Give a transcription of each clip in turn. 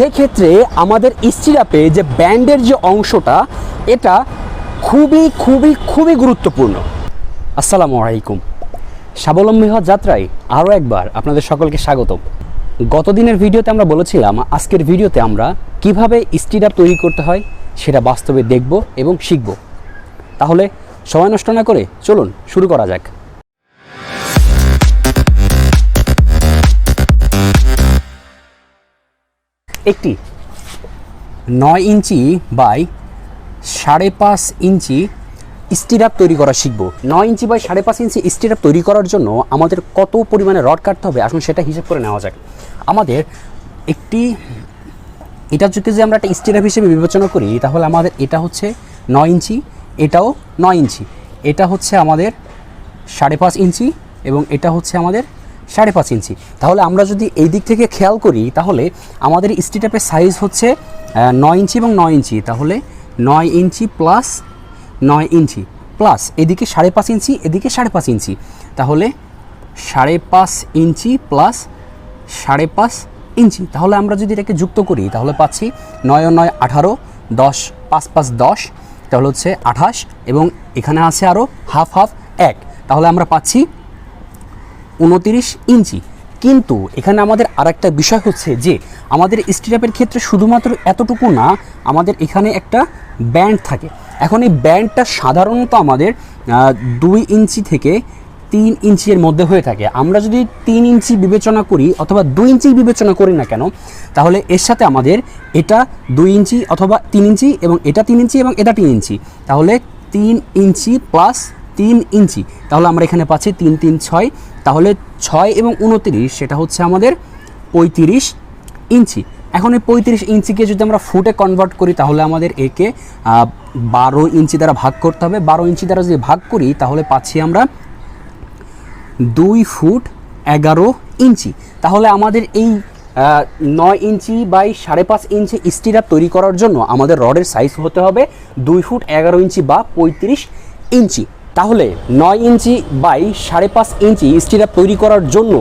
সেক্ষেত্রে আমাদের স্টিরাপে যে ব্যান্ডের যে অংশটা, এটা খুবই খুবই খুবই গুরুত্বপূর্ণ। আসসালামু আলাইকুম। স্বাবলম্বী হওয়ার যাত্রায় আরও একবার আপনাদের সকলকে স্বাগতম। গত দিনের ভিডিওতে আমরা বলেছিলাম, আজকের ভিডিওতে আমরা কীভাবে স্টিরাপ তৈরি করতে হয় সেটা বাস্তবে দেখব এবং শিখব। তাহলে সময় নষ্ট না করে চলুন শুরু করা যাক। একটি নয় ইঞ্চি বাই সাড়ে পাঁচ ইঞ্চি স্টিরাপ তৈরি করা শিখব। নয় ইঞ্চি বাই সাড়ে পাঁচ ইঞ্চি স্টিরাপ তৈরি করার জন্য আমাদের কত পরিমাণে রড কাটতে হবে? আসুন সেটা হিসেব করে নেওয়া যাক। আমাদের একটি এটা যদি যে আমরা একটা স্টিরাপ হিসেবে বিবেচনা করি, তাহলে আমাদের এটা হচ্ছে নয় ইঞ্চি, এটাও নয় ইঞ্চি। এটা হচ্ছে আমাদের সাড়ে পাঁচ ইঞ্চি এবং এটা হচ্ছে আমাদের সাড়ে পাঁচ ইঞ্চি। তাহলে আমরা যদি এই দিক থেকে খেয়াল করি, তাহলে আমাদের স্টিটাপের সাইজ হচ্ছে নয় ইঞ্চি এবং নয় ইঞ্চি। তাহলে নয় ইঞ্চি প্লাস নয় ইঞ্চি প্লাস এদিকে সাড়ে পাঁচ ইঞ্চি, এদিকে সাড়ে পাঁচ ইঞ্চি। তাহলে সাড়ে পাঁচ ইঞ্চি প্লাস সাড়ে পাঁচ ইঞ্চি। তাহলে আমরা যদি এটাকে যুক্ত করি, তাহলে পাচ্ছি নয় নয় আঠারো, দশ পাঁচ পাঁচ দশ, তাহলে হচ্ছে আঠাশ এবং এখানে আছে আরও হাফ হাফ এক। তাহলে আমরা পাচ্ছি উনতিরিশ ইঞ্চি। কিন্তু এখানে আমাদের আরেকটা বিষয় হচ্ছে যে, আমাদের স্টিরাপের ক্ষেত্রে শুধুমাত্র এতটুকু না, আমাদের এখানে একটা ব্যান্ড থাকে। এখন এই ব্যান্ডটা সাধারণত আমাদের দুই ইঞ্চি থেকে তিন ইঞ্চির মধ্যে হয়ে থাকে। আমরা যদি তিন ইঞ্চি বিবেচনা করি অথবা দুই ইঞ্চি বিবেচনা করি না কেন, তাহলে এর সাথে আমাদের এটা দুই ইঞ্চি অথবা তিন ইঞ্চি এবং এটা তিন ইঞ্চি এবং এটা তিন ইঞ্চি। তাহলে তিন ইঞ্চি প্লাস তিন ইঞ্চি। তাহলে আমরা এখানে পাচ্ছি তিন তিন, ছয়। তাহলে ছয় এবং উনতিরিশ, সেটা হচ্ছে আমাদের পঁয়ত্রিশ ইঞ্চি। এখন এই পঁয়ত্রিশ ইঞ্চিকে যদি আমরা ফুটে কনভার্ট করি, তাহলে আমাদের একে বারো ইঞ্চি দ্বারা ভাগ করতে হবে। বারো ইঞ্চি দ্বারা যদি ভাগ করি, তাহলে পাচ্ছি আমরা দুই ফুট এগারো ইঞ্চি। তাহলে আমাদের এই নয় ইঞ্চি বাই সাড়ে পাঁচ ইঞ্চি স্টিরাপ তৈরি করার জন্য আমাদের রডের সাইজ হতে হবে দুই ফুট এগারো ইঞ্চি বা পঁয়ত্রিশ ইঞ্চি। তাহলে নয় ইঞ্চি বাই সাড়ে পাঁচ ইঞ্চি স্টিরাপ তৈরি করার জন্য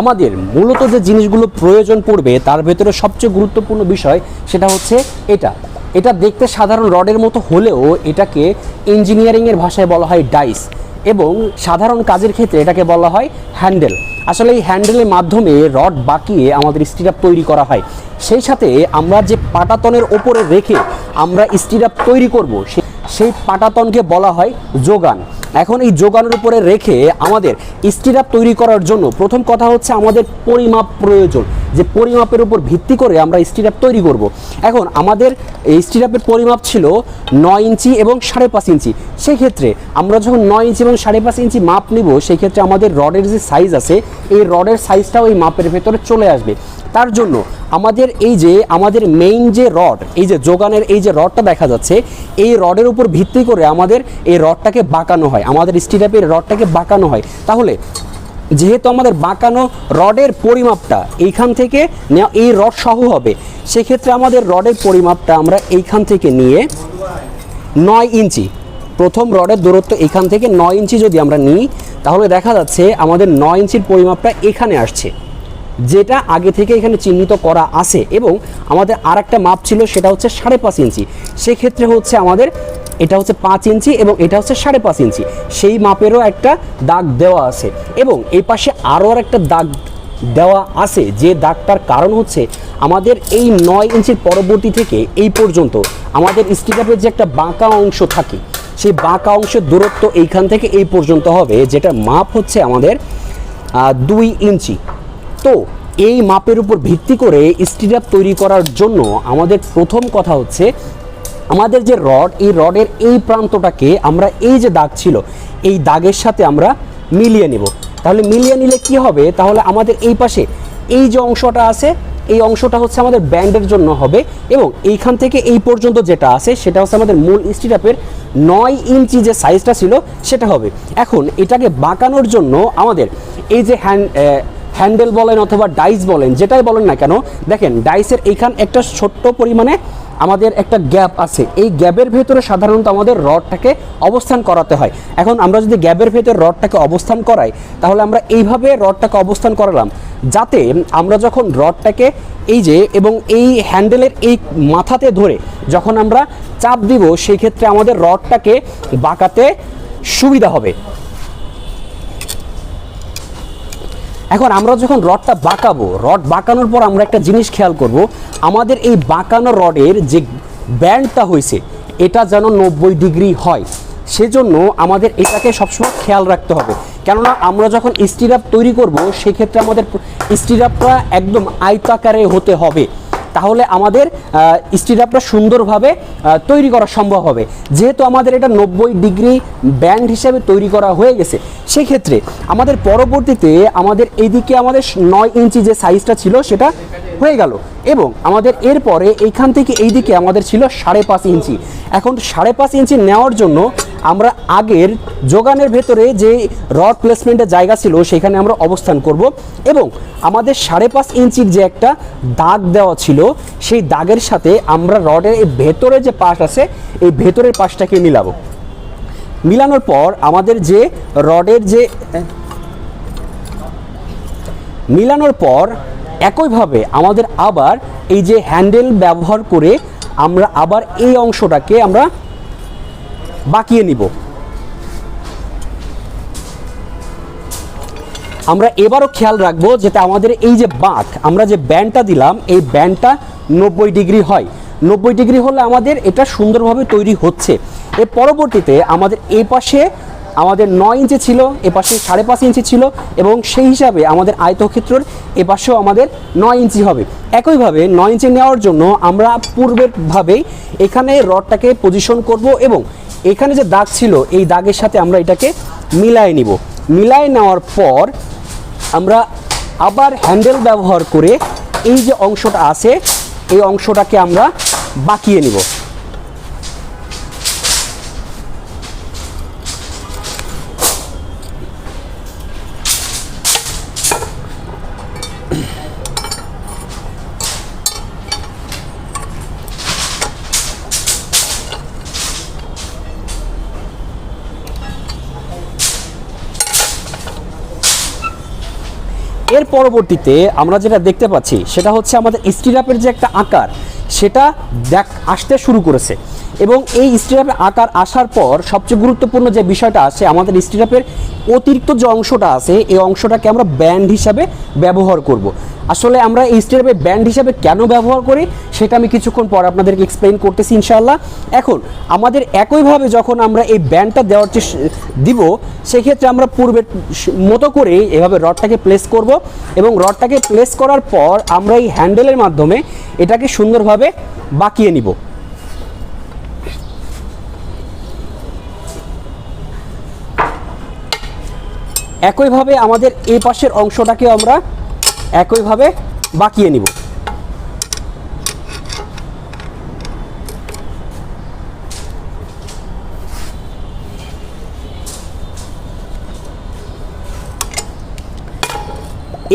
আমাদের মূলত যে জিনিসগুলো প্রয়োজন পড়বে, তার ভেতরে সবচেয়ে গুরুত্বপূর্ণ বিষয় সেটা হচ্ছে এটা। এটা দেখতে সাধারণ রডের মতো হলেও এটাকে ইঞ্জিনিয়ারিংয়ের ভাষায় বলা হয় ডাইস এবং সাধারণ কাজের ক্ষেত্রে এটাকে বলা হয় হ্যান্ডেল আসলে এই হ্যান্ডেলের মাধ্যমে রড বাঁকিয়ে আমাদের স্টিরাপ তৈরি করা হয়। সেই সাথে আমরা যে পাটাতনের ওপরে রেখে আমরা স্টিরাপ তৈরি করব সেই পাটাতনকে বলা হয় যোগান। এখন এই যোগানের উপরে রেখে আমাদের স্টিরাপ তৈরি করার জন্য প্রথম কথা হচ্ছে আমাদের পরিমাপ প্রয়োজন। যে পরিমাপের উপর ভিত্তি করে আমরা স্টিরাপ তৈরি করব। এখন আমাদের এই স্টিরাপের পরিমাপ ছিল নয় ইঞ্চি এবং সাড়ে পাঁচ ইঞ্চি। সেক্ষেত্রে আমরা যখন নয় ইঞ্চি এবং সাড়ে পাঁচ ইঞ্চি মাপ নিব, সেক্ষেত্রে আমাদের রডের যে সাইজ আছে, এই রডের সাইজটাও এই মাপের ভেতরে চলে আসবে। তার জন্য আমাদের এই যে, আমাদের মেইন যে রড এই যে যোগানের এই যে রডটা দেখা যাচ্ছে, এই রডের উপর ভিত্তি করে আমাদের এই রডটাকে বাঁকানো হয়, আমাদের স্টিরাপের রডটাকে বাঁকানো হয়। তাহলে, যেহেতু আমাদের বাঁকানো রডের পরিমাপটা এইখান থেকে নেওয়া, এই রড সহ হবে, সেক্ষেত্রে আমাদের রডের পরিমাপটা আমরা এইখান থেকে নিয়ে নয় ইঞ্চি, প্রথম রডের দূরত্ব এখান থেকে নয় ইঞ্চি যদি আমরা নিই, তাহলে দেখা যাচ্ছে আমাদের নয় ইঞ্চির পরিমাপটা এখানে আসছে। যেটা আগে থেকে এখানে চিহ্নিত করা আছে এবং আমাদের আর একটা মাপ ছিল, সেটা হচ্ছে সাড়ে পাঁচ ইঞ্চি। সেক্ষেত্রে হচ্ছে আমাদের, এটা হচ্ছে পাঁচ ইঞ্চি এবং এটা হচ্ছে সাড়ে পাঁচ ইঞ্চি। সেই মাপেরও একটা দাগ দেওয়া আছে এবং এই পাশে আরও আর একটা দাগ দেওয়া আছে। যে দাগটার কারণ হচ্ছে আমাদের এই নয় ইঞ্চির পরবর্তী থেকে এই পর্যন্ত আমাদের স্টিকাপের যে একটা বাঁকা অংশ থাকে, সেই বাঁকা অংশের দূরত্ব এইখান থেকে এই পর্যন্ত হবে যেটা মাপ হচ্ছে আমাদের দুই ইঞ্চি। তো এই মাপের উপর ভিত্তি করে স্টিরাপ তৈরি করার জন্য আমাদের প্রথম কথা হচ্ছে, আমাদের যে রড, এই রডের এই প্রান্তটাকে আমরা এই যে দাগ ছিল, এই দাগের সাথে আমরা মিলিয়ে নেব। তাহলে মিলিয়ে নিলে কি হবে? তাহলে আমাদের এই পাশে এই যে অংশটা আছে, এই অংশটা হচ্ছে আমাদের ব্যান্ডের জন্য হবে এবং এইখান থেকে এই পর্যন্ত যেটা আছে, সেটা হচ্ছে আমাদের মূল স্টিরাপের নয় ইঞ্চি যে সাইজটা ছিল, সেটা হবে। এখন এটাকে বাঁকানোর জন্য আমাদের এই যে হ্যান্ড হ্যান্ডেল বলেন অথবা ডাইস বলেন, যেটাই বলেন না কেন, দেখেন ডাইসের এইখান একটা ছোট্ট পরিমাণে আমাদের একটা গ্যাপ আছে। এই গ্যাপের ভেতরে সাধারণত আমাদের রডটাকে অবস্থান করাতে হয়। এখন আমরা যদি গ্যাপের ভেতরে রডটাকে অবস্থান করাই, তাহলে আমরা এইভাবে রডটাকে অবস্থান করালাম, যাতে আমরা যখন রডটাকে এই যে এবং এই হ্যান্ডেলের এই মাথাতে ধরে যখন আমরা চাপ দিব, সেই ক্ষেত্রে আমাদের রডটাকে বাঁকাতে সুবিধা হবে। এখন আমরা যখন রডটা বাঁকাবো, রড বাঁকানোর পর আমরা একটা জিনিস খেয়াল করব, আমাদের এই বাঁকানো রডের যে ব্যান্ডটা হয়েছে, এটা যেন নব্বই ডিগ্রি হয়। সেজন্য আমাদের এটাকে সবসময় খেয়াল রাখতে হবে। কেননা আমরা যখন স্টিরাপ তৈরি করব, সেক্ষেত্রে আমাদের স্টিরাপটা একদম আয়তাকারে হতে হবে। তাহলে আমাদের স্টিরাপটা সুন্দরভাবে তৈরি করা সম্ভব হবে। যেহেতু আমাদের এটা নব্বই ডিগ্রি ব্যান্ড হিসেবে তৈরি করা হয়ে গেছে, সেক্ষেত্রে আমাদের পরবর্তীতে আমাদের এদিকে আমাদের নয় ইঞ্চি যে সাইজটা ছিল, সেটা হয়ে গেল। এবং আমাদের এরপরে এইখান থেকে এইদিকে আমাদের ছিল সাড়ে পাঁচ ইঞ্চি। এখন সাড়ে পাঁচ ইঞ্চি নেওয়ার জন্য আমরা আগের যোগানের ভেতরে যে রড প্লেসমেন্টের জায়গা ছিল সেখানে আমরা অবস্থান করব। এবং আমাদের সাড়ে পাঁচ ইঞ্চির যে একটা দাগ দেওয়া ছিল, সেই দাগের সাথে আমরা রডের এই ভেতরে যে পাশ আছে, এই ভেতরের পাশটাকে মিলাবো। মিলানোর পর আমাদের যে রডের যে মিলানোর পর একইভাবে আমাদের আবার এই যে হ্যান্ডেল ব্যবহার করে আমরা আবার এই অংশটাকে আমরা বাঁকিয়ে নিব। আমরা এবারও খেয়াল রাখব যাতে আমাদের এই যে বাঁক, আমরা যে ব্যান্ডটা দিলাম, এই ব্যান্ডটা নব্বই ডিগ্রি হয়। নব্বই ডিগ্রি হলে আমাদের এটা সুন্দরভাবে তৈরি হচ্ছে। এর পরবর্তীতে আমাদের এই পাশে আমাদের নয় ইঞ্চি ছিল এ পাশে সাড়ে পাঁচ ইঞ্চি ছিল এবং সেই হিসাবে আমাদের আয়তক্ষেত্রের এ পাশেও আমাদের নয় ইঞ্চি হবে। একইভাবে নয় ইঞ্চি নেওয়ার জন্য আমরা পূর্বের ভাবেই এখানে রডটাকে পজিশন করব এবং এখানে যে দাগ ছিল, এই দাগের সাথে আমরা এটাকে মিলায় নিব। মিলায় নেওয়ার পর আমরা আবার হ্যান্ডেল ব্যবহার করে এই যে অংশটা আছে, এই অংশটাকে আমরা বাঁকিয়ে নিব। এর পরবর্তীতে আমরা যেটা দেখতে পাচ্ছি, সেটা হচ্ছে আমাদের স্টিরাপের যে একটা আকার, সেটা দেখ, আসতে শুরু করেছে। এবং এই স্টিরাপের আকার আসার পর সবচেয়ে গুরুত্বপূর্ণ যে বিষয়টা আছে, আমাদের স্টিরাপের অতিরিক্ত যে অংশটা আছে, এই অংশটাকে আমরা ব্যান্ড হিসাবে ব্যবহার করব। আসলে আমরা এই স্টিরাপের ব্যান্ড হিসাবে কেন ব্যবহার করি, সেটা আমি কিছুক্ষণ পর আপনাদেরকে এক্সপ্লেন করতেছি ইনশাআল্লাহ এখন, আমাদের একইভাবে যখন আমরা এই ব্যান্ডটা দেওয়ার চেষ্টা দিব, সেক্ষেত্রে আমরা পূর্বের মতো করে এভাবে রডটাকে প্লেস করব এবং রডটাকে প্লেস করার পর আমরা এই হ্যান্ডেলের মাধ্যমে এটাকে সুন্দরভাবে বাঁকিয়ে নিব একইভাবে আমাদের এই পাশের অংশটাকে আমরা একইভাবে বাঁকিয়ে নিব।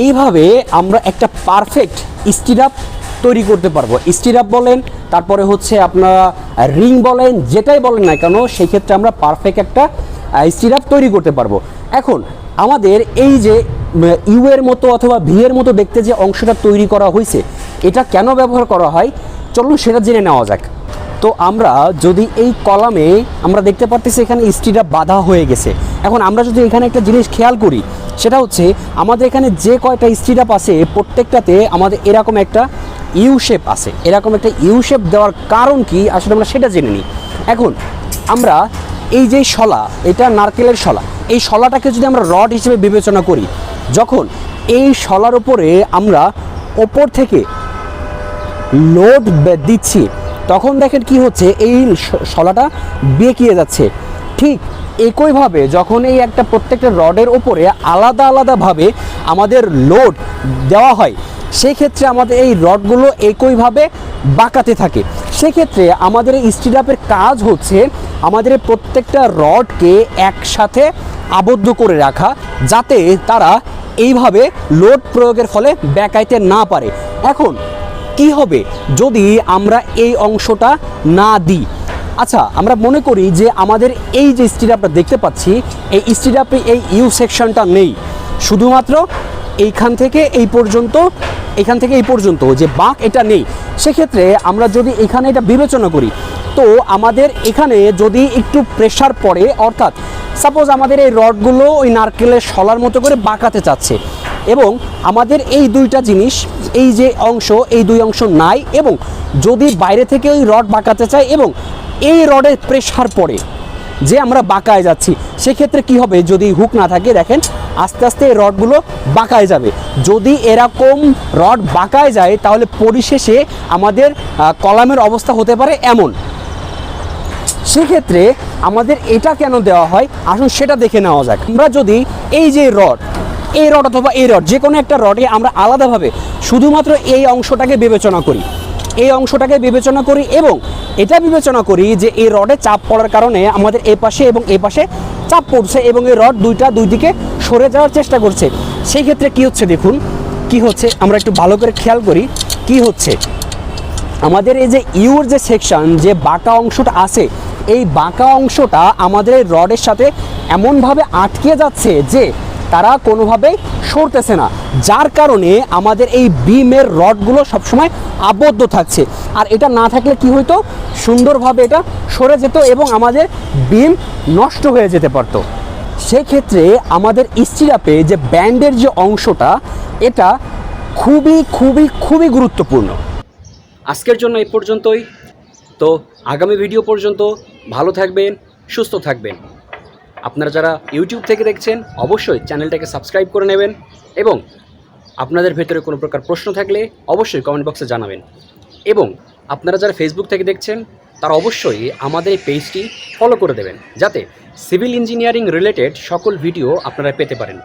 এইভাবে আমরা একটা পারফেক্ট স্টিরাপ তৈরি করতে পারব। স্টিরাপ বলেন, তারপরে হচ্ছে আপনারা রিং বলেন, যেটাই বলেন না কেন, সেই ক্ষেত্রে আমরা পারফেক্ট একটা স্টিরাপ তৈরি করতে পারব। এখন আমাদের এই যে ইউ এর মতো অথবা ভি এর মতো দেখতে যে অংশটা তৈরি করা হয়েছে এটা কেন ব্যবহার করা হয়? চলুন সেটা জেনে নেওয়া যাক। তো আমরা যদি এই কলামে, আমরা দেখতে পারতেছি এখানে স্টিটা বাধা হয়ে গেছে। এখন আমরা যদি এখানে একটা জিনিস খেয়াল করি, সেটা হচ্ছে আমাদের এখানে যে কয়টা স্টিরাপ আছে প্রত্যেকটাতে আমাদের এরকম একটা ইউ শেপ আছে। এরকম একটা ইউ শেপ দেওয়ার কারণ কি? আসলে আমরা সেটা জেনে নিই। এখন, আমরা এই যে শলা, এটা নারকেলের শলা, এই শলাটাকে যদি আমরা রড হিসেবে বিবেচনা করি, যখন এই শলার উপরে আমরা ওপর থেকে লোড দিচ্ছি, তখন দেখেন কি হচ্ছে, এই শলাটা বেঁকিয়ে যাচ্ছে। ঠিক একইভাবে যখন এই একটা প্রত্যেকটা রডের ওপরে আলাদা আলাদাভাবে আমাদের লোড দেওয়া হয় সেই ক্ষেত্রে আমাদের এই রডগুলো একইভাবে বাঁকাতে থাকে। সেক্ষেত্রে আমাদের এই স্টিরাপের কাজ হচ্ছে আমাদের প্রত্যেকটা রডকে একসাথে আবদ্ধ করে রাখা, যাতে তারা এইভাবে লোড প্রয়োগের ফলে ব্যাকাইতে না পারে। এখন, কি হবে যদি আমরা এই অংশটা না দিই? আচ্ছা আমরা মনে করি যে আমাদের এই যে স্টিরাপটা দেখতে পাচ্ছি, এই স্টিরাপে এই ইউ সেকশনটা নেই। শুধুমাত্র এইখান থেকে এই পর্যন্ত এখান থেকে এই পর্যন্ত যে বাঁক এটা নেই। সেক্ষেত্রে আমরা যদি এখানে এটা বিবেচনা করি, তো আমাদের এখানে যদি একটু প্রেশার পড়ে, অর্থাৎ সাপোজ আমাদের এই রডগুলো ওই নারকেলের শলার মতো করে বাঁকাতে চাচ্ছে এবং আমাদের এই দুইটা জিনিস, এই যে অংশ, এই দুই অংশ নাই এবং যদি বাইরে থেকে ওই রড বাঁকাতে চায় এবং এই রডের প্রেশার পড়ে যে আমরা বাঁকায় যাচ্ছি, সেক্ষেত্রে কি হবে? যদি হুক না থাকে, দেখেন আস্তে আস্তে এই রডগুলো বাঁকায় যাবে। যদি এরকম রড বাঁকায় যায়, তাহলে পরিশেষে আমাদের কলামের অবস্থা হতে পারে এমন। সেক্ষেত্রে আমাদের এটা কেন দেওয়া হয়? আসুন সেটা দেখে নেওয়া যাক। আমরা যদি এই যে রড, এই রড অথবা এই রড যে কোনো একটা রডে আমরা আলাদাভাবে শুধুমাত্র এই অংশটাকে বিবেচনা করি। এই অংশটাকে বিবেচনা করি এবং এটা বিবেচনা করি যে এই রডে চাপ পড়ার কারণে আমাদের এ পাশে এবং এ পাশে চাপ পড়ছে এবং এই রড দুইটা দুই দিকে সরে যাওয়ার চেষ্টা করছে। সেই ক্ষেত্রে কি হচ্ছে দেখুন, কি হচ্ছে? আমরা একটু ভালো করে খেয়াল করি, কি হচ্ছে? আমাদের এই যে ইউর যে সেকশন যে বাঁকা অংশটা আছে, এই বাঁকা অংশটা আমাদের রডের সাথে এমনভাবে আটকে যাচ্ছে যে তারা কোনোভাবেই সরতেছে না। যার কারণে আমাদের এই বিমের রডগুলো সবসময় আবদ্ধ থাকছে। আর এটা না থাকলে কি হইতো? সুন্দরভাবে এটা সরে যেত এবং আমাদের বিম নষ্ট হয়ে যেতে পারতো। সেক্ষেত্রে আমাদের স্টিরাপে যে ব্যান্ডের যে অংশটা, এটা খুবই খুবই খুবই গুরুত্বপূর্ণ। আজকের জন্য এই পর্যন্তই। তো আগামী ভিডিও পর্যন্ত ভালো থাকবেন, সুস্থ থাকবেন। আপনারা যারা ইউটিউব থেকে দেখছেন, অবশ্যই চ্যানেলটাকে সাবস্ক্রাইব করে নেবেন এবং আপনাদের ভেতরে কোনো প্রকার প্রশ্ন থাকলে অবশ্যই কমেন্ট বক্সে জানাবেন। এবং আপনারা যারা ফেসবুক থেকে দেখছেন তারা অবশ্যই আমাদের এই পেজটি ফলো করে দেবেন। যাতে সিভিল ইঞ্জিনিয়ারিং রিলেটেড সকল ভিডিও আপনারা পেতে পারেন।